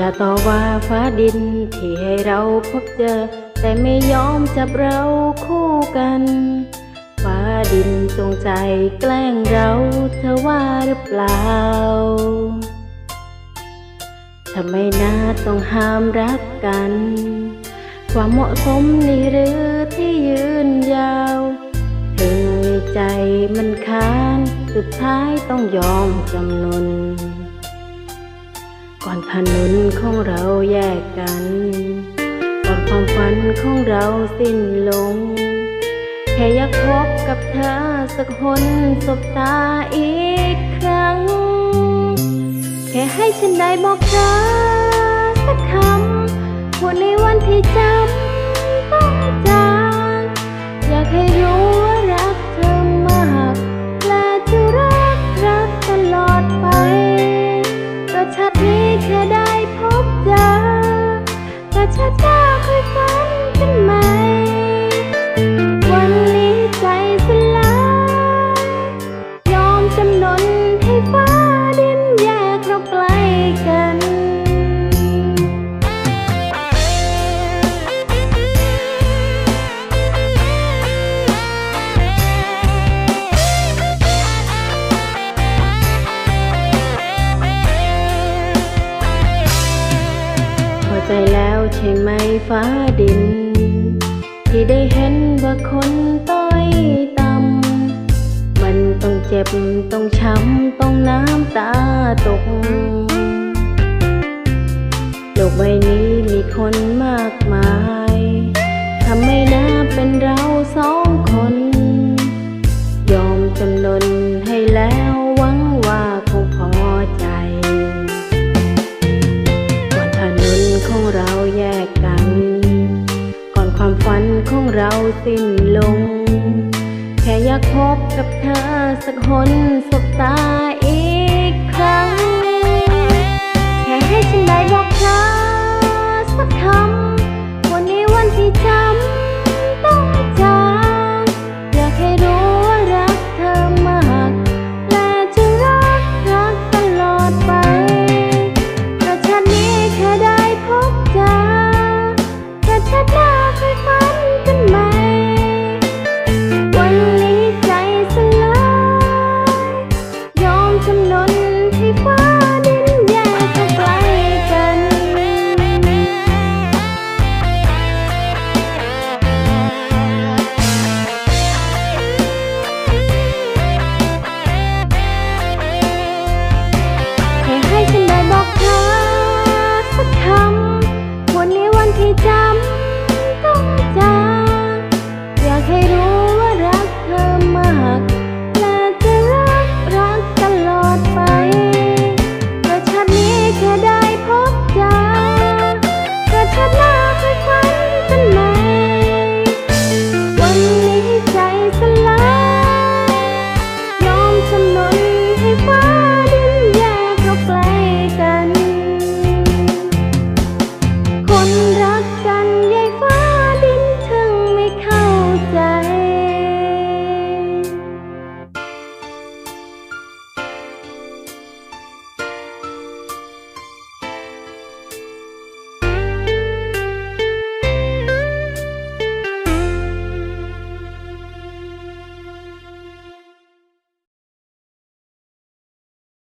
อย่าต่อว่าฟ้าดินที่ให้เราพบเจอ แต่ไม่ยอมจับเราคู่กัน ฟ้าดินจงใจแกล้งเราเธอว่าหรือเปล่าทำไมน่าต้องห้ามรักกัน ความเหมาะสมนี่หรือที่ยืนยาว ถึงใจมันค้าน สุดท้ายต้องยอมจำนน ก่อนถนนของเราแยกกัน ก่อนความฝันของเราสิ้นลง แค่อยากพบกับเธอสักคนสบตาอีกครั้ง แค่ให้ฉันได้บอกเธอ ชาติหน้าค่อยฝันกันใหม่ วันนี้ใจสลาย ยอมจำนนให้ฟ้าดินแยกเราไกลกันพอใจแล้ว ใช่ไหมฟ้าดิน ที่ได้เห็นว่าคนต้อยต่ำมันต้องเจ็บต้องช้ำต้องน้ำ สิ้นลง แค่อยากพบกับเธอสักคนสบตา